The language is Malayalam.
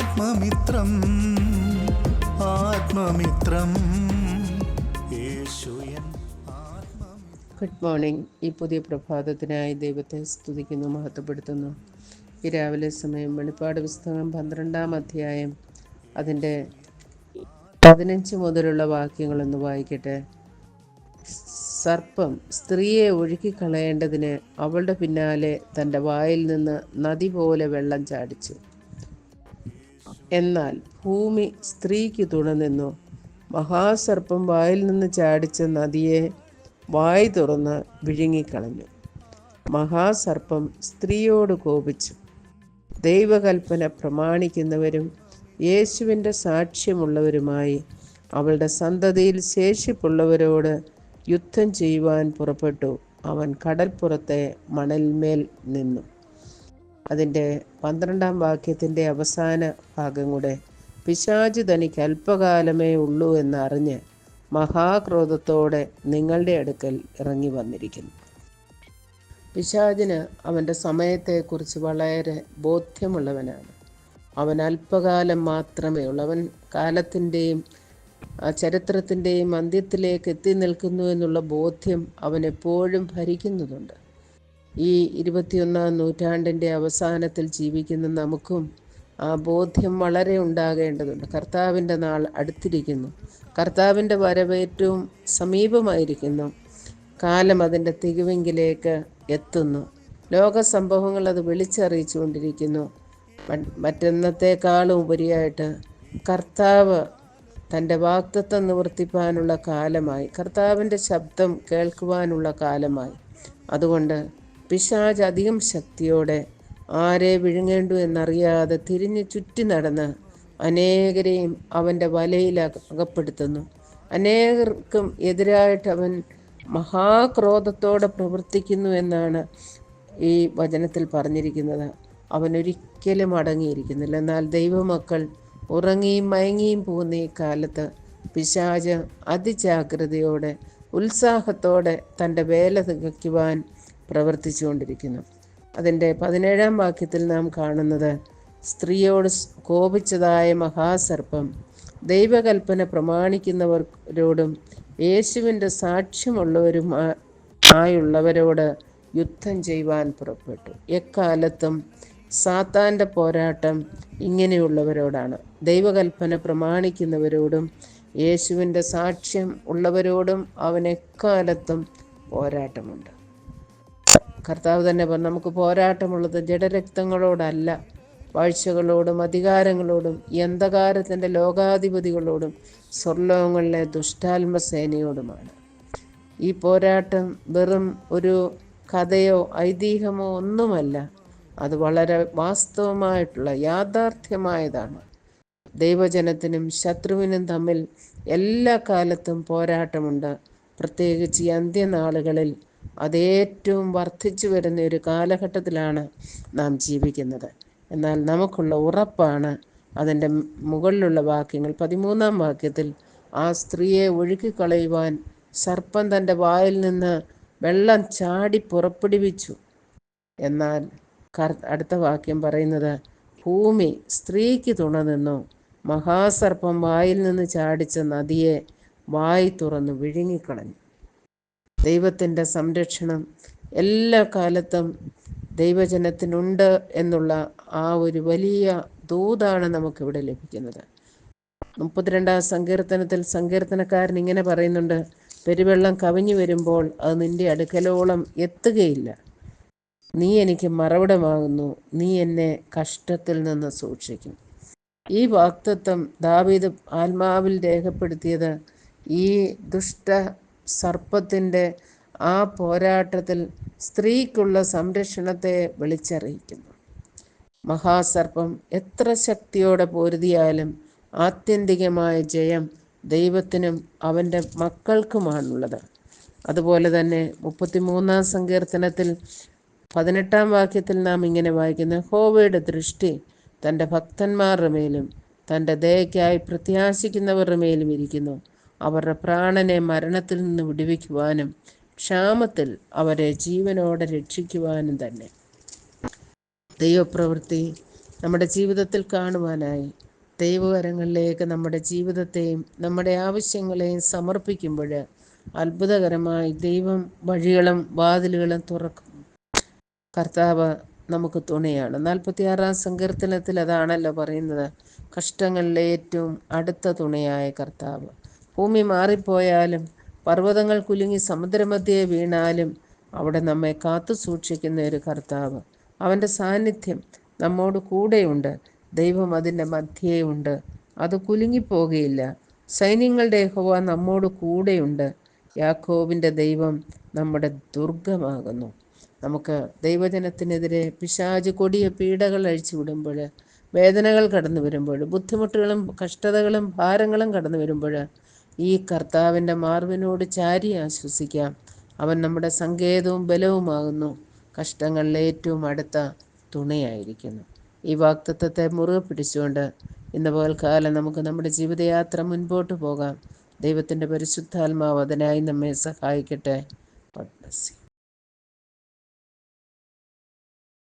ആത്മമിത്രം ആത്മമിത്രം. ഗുഡ് മോർണിംഗ് ഈ പുതിയ പ്രഭാതത്തിനായി ദൈവത്തെ സ്തുതിക്കുന്നു മഹത്വപ്പെടുത്തുന്നു. ഈ രാവിലെ സമയം വെളിപ്പാട് പുസ്തകം പന്ത്രണ്ടാം അധ്യായം. അതിന്റെ പതിനഞ്ച് മുതലുള്ള വാക്യങ്ങളൊന്ന് വായിക്കട്ടെ. സർപ്പം സ്ത്രീയെ ഒഴുക്കിക്കളയേണ്ടതിന് അവളുടെ പിന്നാലെ തന്റെ വായിൽ നിന്ന് നദി പോലെ വെള്ളം ചാടിച്ചു. എന്നാൽ ഭൂമി സ്ത്രീക്ക് തുണനിന്നു മഹാസർപ്പം വായിൽ നിന്ന് ചാടിച്ച നദിയെ വായി തുറന്ന് വിഴുങ്ങിക്കളഞ്ഞു. മഹാസർപ്പം സ്ത്രീയോട് കോപിച്ചു. ദൈവകൽപ്പന പ്രമാണിക്കുന്നവരും യേശുവിന്റെ സാക്ഷ്യമുള്ളവരുമായി അവളുടെ സന്തതിയിൽ ശേഷിപ്പുള്ളവരോട് യുദ്ധം ചെയ്യുവാൻ പുറപ്പെട്ടു. അവൻ കടൽപ്പുറത്തെ മണൽമേൽ നിന്നു. അതിന്റെ പന്ത്രണ്ടാം വാക്യത്തിന്റെ അവസാന ഭാഗം കൂടെ പിശാചു തനിക്ക് അല്പകാലമേ ഉള്ളൂ എന്നറിഞ്ഞ് മഹാക്രോധത്തോടെ നിങ്ങളുടെ അടുക്കൽ ഇറങ്ങി വന്നിരിക്കുന്നു. പിശാചിന് അവന്റെ സമയത്തെക്കുറിച്ച് വളരെ ബോധ്യമുള്ളവനാണ്. അവൻ അല്പകാലം മാത്രമേ ഉള്ളൂ. അവൻ കാലത്തിന്റെയും ചരിത്രത്തിന്റെയും അന്ത്യത്തിലേക്ക് എത്തി നിൽക്കുന്നു എന്നുള്ള ബോധ്യം അവൻ എപ്പോഴും ഭരിക്കുന്നതുണ്ട്. ഈ ഇരുപത്തിയൊന്നാം നൂറ്റാണ്ടിന്റെ അവസാനത്തിൽ ജീവിക്കുന്ന നമുക്കും ആ ബോധ്യം വളരെ ഉണ്ടാകേണ്ടതുണ്ട്. കർത്താവിന്റെ നാൾ അടുത്തിരിക്കുന്നു. കർത്താവിന്റെ വരവ് ഏറ്റവും സമീപമായിരിക്കുന്നു. കാലം അതിന്റെ തികവെങ്കിലേക്ക് എത്തുന്നു. ലോക സംഭവങ്ങൾ അത് വിളിച്ചറിയിച്ചു കൊണ്ടിരിക്കുന്നു മറ്റെന്നത്തേക്കാളും ഉപരിയായിട്ട് കർത്താവ് തന്റെ വാക്തത്വം നിവർത്തിപ്പാനുള്ള കാലമായി. കർത്താവിന്റെ ശബ്ദം കേൾക്കുവാനുള്ള കാലമായി. അതുകൊണ്ട് പിശാജ് അധികം ശക്തിയോടെ ആരെ വിഴുങ്ങേണ്ടു എന്നറിയാതെ തിരിഞ്ഞു ചുറ്റി നടന്ന് അനേകരെയും അവന്റെ വലയിൽ അക- അകപ്പെടുത്തുന്നു അനേകർക്കും എതിരായിട്ട് അവൻ മഹാക്രോധത്തോടെ പ്രവർത്തിക്കുന്നു എന്നാണ് ഈ വചനത്തിൽ പറഞ്ഞിരിക്കുന്നത്. അവൻ ഒരിക്കലും അടങ്ങിയിരിക്കുന്നില്ല. എന്നാൽ ദൈവമക്കൾ ഉറങ്ങിയും മയങ്ങിയും പോകുന്ന ഈ കാലത്ത് പിശാച് അതിജാഗ്രതയോടെ ഉത്സാഹത്തോടെ തന്റെ വേല തികയ്ക്കുവാൻ പ്രവർത്തിച്ചുകൊണ്ടിരിക്കുന്നു. അതിന്റെ പതിനേഴാം വാക്യത്തിൽ നാം കാണുന്നത് സ്ത്രീയോട് കോപിച്ചതായ മഹാസർപ്പം ദൈവകൽപ്പന പ്രമാണിക്കുന്നവരോടും യേശുവിന്റെ സാക്ഷ്യമുള്ളവരും ആയുള്ളവരോട് യുദ്ധം ചെയ്യുവാൻ പുറപ്പെട്ടു. എക്കാലത്തും സാത്താന്റെ പോരാട്ടം ഇങ്ങനെയുള്ളവരോടാണ്. ദൈവകൽപ്പന പ്രമാണിക്കുന്നവരോടും യേശുവിന്റെ സാക്ഷ്യം ഉള്ളവരോടും അവൻ എക്കാലത്തും പോരാട്ടമുണ്ട്. കർത്താവ് തന്നെ പറഞ്ഞു നമുക്ക് പോരാട്ടമുള്ളത് ജഡരക്തങ്ങളോടല്ല വാഴ്ചകളോടും അധികാരങ്ങളോടും അന്ധകാരത്തിന്റെ ലോകാധിപതികളോടും സ്വർലോകങ്ങളിലെ ദുഷ്ടാത്മസേനയോടുമാണ് ഈ പോരാട്ടം വെറും ഒരു കഥയോ ഐതിഹ്യമോ ഒന്നുമല്ല അത് വളരെ വാസ്തവമായിട്ടുള്ള യാഥാർത്ഥ്യമായതാണ്. ദൈവജനത്തിനും ശത്രുവിനും തമ്മിൽ എല്ലാ കാലത്തും പോരാട്ടമുണ്ട്. പ്രത്യേകിച്ച് ഈ അന്ത്യനാളുകളിൽ അത് ഏറ്റവും വർദ്ധിച്ചു വരുന്ന ഒരു കാലഘട്ടത്തിലാണ് നാം ജീവിക്കുന്നത്. എന്നാൽ നമുക്കുള്ള ഉറപ്പാണ് അതിന്റെ മുകളിലുള്ള വാക്യങ്ങൾ. പതിമൂന്നാം വാക്യത്തിൽ ആ സ്ത്രീയെ ഒഴുക്കിക്കളയുവാൻ സർപ്പം തന്റെ വായിൽ നിന്ന് വെള്ളം ചാടി പുറപ്പെടുവിച്ചു. എന്നാൽ അടുത്ത വാക്യം പറയുന്നത് ഭൂമി സ്ത്രീക്ക് തുണ നിന്നു. മഹാസർപ്പം വായിൽ നിന്ന് ചാടിച്ച നദിയെ വായി തുറന്നു വിഴുങ്ങിക്കളഞ്ഞു. ദൈവത്തിന്റെ സംരക്ഷണം എല്ലാ കാലത്തും ദൈവജനത്തിനുണ്ട് എന്നുള്ള ആ ഒരു വലിയ ദൂതാണ് നമുക്കിവിടെ ലഭിക്കുന്നത്. മുപ്പത്തിരണ്ടാം സങ്കീർത്തനത്തിൽ സങ്കീർത്തനക്കാരൻ ഇങ്ങനെ പറയുന്നുണ്ട് പെരുവെള്ളം കവിഞ്ഞു വരുമ്പോൾ അത് നിന്റെ അടുക്കലോളം എത്തുകയില്ല. നീ എനിക്ക് മറവിടമാകുന്നു. നീ എന്നെ കഷ്ടത്തിൽ നിന്ന് സൂക്ഷിക്കും. ഈ വാക്തത്വം ദാവീദ് ആത്മാവിൽ രേഖപ്പെടുത്തിയത് ഈ ദുഷ്ട സർപ്പത്തിന്റെ ആ പോരാട്ടത്തിൽ സ്ത്രീക്കുള്ള സംരക്ഷണത്തെ വിളിച്ചറിയിക്കുന്നു. മഹാസർപ്പം എത്ര ശക്തിയോടെ പൊരുതിയാലും ആത്യന്തികമായ ജയം ദൈവത്തിനും അവന്റെ മക്കൾക്കുമാണുള്ളത്. അതുപോലെ തന്നെ മുപ്പത്തിമൂന്നാം സങ്കീർത്തനത്തിൽ പതിനെട്ടാം വാക്യത്തിൽ നാം ഇങ്ങനെ വായിക്കുന്ന ഹോവയുടെ ദൃഷ്ടി തന്റെ ഭക്തന്മാരുടെ മേലും തന്റെ ദയക്കായി പ്രത്യാശിക്കുന്നവരുടെ മേലും ഇരിക്കുന്നു. അവരുടെ പ്രാണനെ മരണത്തിൽ നിന്ന് വിടുവിക്കുവാനും ക്ഷാമത്തിൽ അവരെ ജീവനോടെ രക്ഷിക്കുവാനും തന്നെ. ദൈവപ്രവൃത്തി നമ്മുടെ ജീവിതത്തിൽ കാണുവാനായി ദൈവകരങ്ങളിലേക്ക് നമ്മുടെ ജീവിതത്തെയും നമ്മുടെ ആവശ്യങ്ങളെയും സമർപ്പിക്കുമ്പോൾ അത്ഭുതകരമായി ദൈവം വഴികളും വാതിലുകളും തുറക്കും. കർത്താവ് നമുക്ക് തുണയാണ്. നാൽപ്പത്തിയാറാം സങ്കീർത്തനത്തിൽ അതാണല്ലോ പറയുന്നത് കഷ്ടങ്ങളിലെ ഏറ്റവും അടുത്ത തുണയായ കർത്താവ്. ഭൂമി മാറിപ്പോയാലും പർവതങ്ങൾ കുലുങ്ങി സമുദ്രമധ്യേ വീണാലും അവിടെ നമ്മെ കാത്തു സൂക്ഷിക്കുന്ന ഒരു കർത്താവ്. അവന്റെ സാന്നിധ്യം നമ്മോട് കൂടെയുണ്ട്. ദൈവം അതിന്റെ മധ്യേയുണ്ട് അത് കുലുങ്ങിപ്പോകുകയില്ല സൈന്യങ്ങളുടെ ഹോവ നമ്മോട് കൂടെയുണ്ട്. യാക്കോബിന്റെ ദൈവം നമ്മുടെ ദുർഗമാകുന്നു. നമുക്ക് ദൈവജനത്തിനെതിരെ പിശാജ് കൊടിയ പീഡകൾ അഴിച്ചു വിടുമ്പോൾ വേദനകൾ കടന്നു വരുമ്പോൾ ബുദ്ധിമുട്ടുകളും കഷ്ടതകളും ഭാരങ്ങളും കടന്നു വരുമ്പോൾ ഈ കർത്താവിന്റെ മാർവിനോട് ചാരി ആശ്വസിക്കാം. അവൻ നമ്മുടെ സങ്കേതവും ബലവുമാകുന്നു. കഷ്ടങ്ങളിലെ ഏറ്റവും അടുത്ത തുണയായിരിക്കുന്നു. ഈ വാക്തത്വത്തെ മുറുകെ പിടിച്ചുകൊണ്ട് ഇന്ന് പകൽക്കാലം നമുക്ക് നമ്മുടെ ജീവിതയാത്ര മുൻപോട്ട് പോകാം. ദൈവത്തിന്റെ പരിശുദ്ധാത്മാവ് അതിനായി നമ്മെ സഹായിക്കട്ടെ.